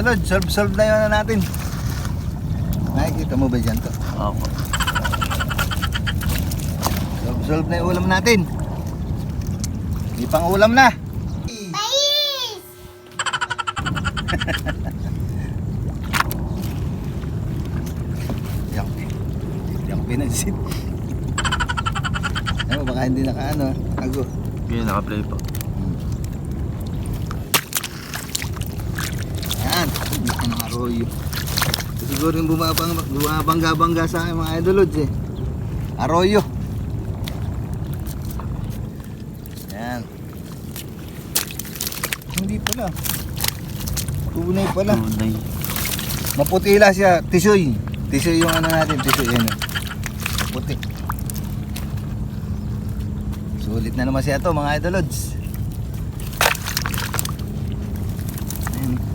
idol, solve solve na yun na natin. Nakikita mo ba dyan to? Opo. Solve solve na yung ulam natin. Di pang ulam na. Yang, yang pinansin. Ano, baka hindi naka ano, ako. Yun, naka-play po. Yan, arroyo. Siguro yung bumabang, bumabangga-bangga sa akin mga idolods eh. Arroyo. Yan. Hindi pala. Tunay pala. Tunay. Maputila siya. Tisoy. Tisoy yung ano natin. Tisoy yan. oh. Puti. Sulit na naman siya to mga idolods. Ayan. Eh.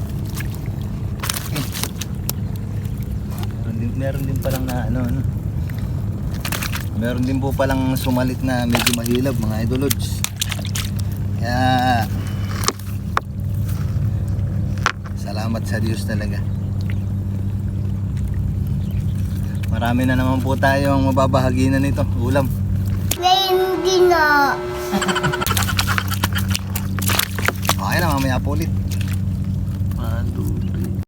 Meron din, palang na ano, ano. Meron din po palang sumalit na medyo mahilab mga idolods. Kaya salamat sa Diyos talaga. Marami na naman po tayong mababahagi na nito, ulam. Hindi na. Okay na, mamaya po ulit.